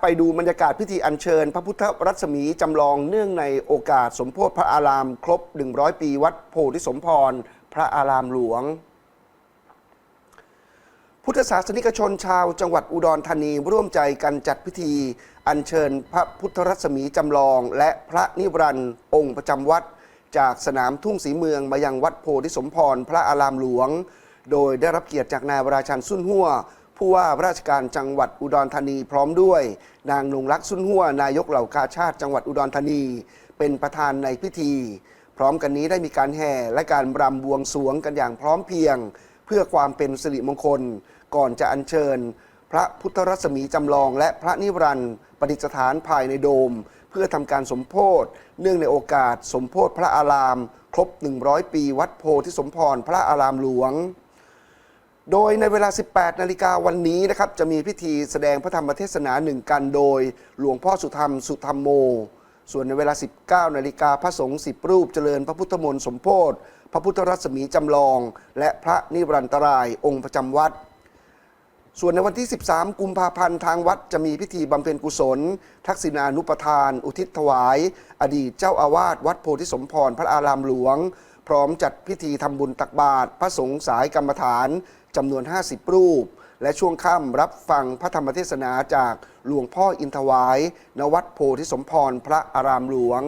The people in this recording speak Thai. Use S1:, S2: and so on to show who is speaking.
S1: ไปดูบรรยากาศพิธีอัญเชิญ พระพุทธรัศมีจำลองเนื่องในโอกาสสมโพธิพระอาราม ครบ 100 ปีวัดโพธิสมพร พระอารามหลวง พุทธศาสนิกชนชาวจังหวัดอุดรธานีร่วมใจกันจัดพิธี อัญเชิญพระพุทธรัศมีจำลอง และพระนิรันดร์องค์ประจำวัด จากสนามทุ่งสีเมืองมายังวัดโพธิสมพร พระอารามหลวง โดยได้รับเกียรติจากนายวราชันสุนหัว ผู้ว่าราชการจังหวัดอุดรธานีพร้อมด้วย นางนงรักษ์สุนหัวนายกเหล่ากาชาติจังหวัดอุดรธานี เป็นประธานในพิธี พร้อมกันนี้ได้มีการแห่และการรำบวงสรวงกันอย่างพร้อมเพรียง เพื่อความเป็นสิริมงคล ก่อนจะอัญเชิญ พระพุทธรัศมีจำลอง และพระนิรันดร์ประดิษฐานภายในโดม เพื่อทำการสมโพธิเนื่องในโอกาสสมโพธิพระอาราม ครบ 100 ปี วัดโพธิสมพรพระอารามหลวง โดยในเวลา 18 นาฬิกาวันนี้นะครับจะมีพิธีแสดงพระธรรมเทศนาหนึ่งกันโดยหลวงพ่อสุธรรมสุธรรมโม ส่วนในเวลา 19 นาฬิกาพระสงฆ์10รูปเจริญพระพุทธมนต์สมโพธิพระพุทธรัศมีจำลอง และพระนิรันตรายองค์ประจำวัด ส่วนในวันที่ 13 กุมภาพันธ์ทางวัดจะมีพิธีบำเพ็ญกุศล ทักษิณานุปทาน อุทิศถวาย อดีตเจ้าอาวาสวัดโพธิสมพรพระอารามหลวง พร้อมจัดพิธีทำบุญตักบาตรพระสงฆ์สายกรรมฐานจำนวน 50 รูป และช่วงค่ำรับฟังพระธรรมเทศนาจากหลวงพ่ออินทวาย นวัดโพธิสมพร พระอารามหลวง